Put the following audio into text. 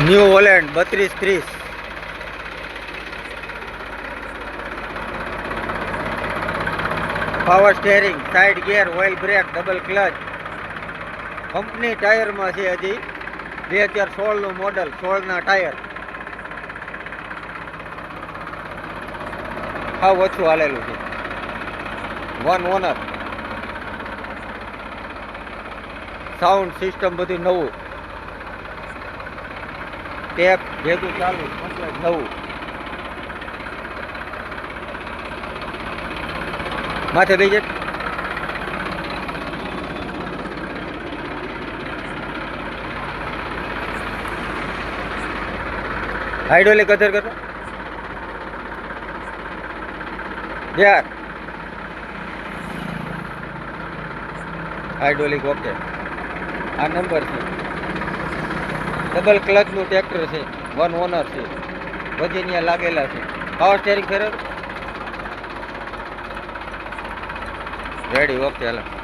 New Holland બત્રીસ ત્રીસ. Power steering side gear oil brake double clutch company ટાયરમાં છે હજી. બે હજાર સોળનું મોડલ સોળના ટાયર હા ઓછું હાલેલું છે. વન ઓનર સાઉન્ડ સિસ્ટમ બધું નવું. ટેપ ભેગું ચાલુ થવું માથે બેસી જાય હાઇડ્રોલિક કદર કરો. યાર હાઇડ્રોલિક, ઓકે. આ નંબર છે. ડબલ ક્લચનું ટ્રેક્ટર છે. વન ઓનર છે. વજનિયા લાગેલા છે. પાવર સ્ટેરિંગ ફેરવ. રેડી ઓકે હાલો.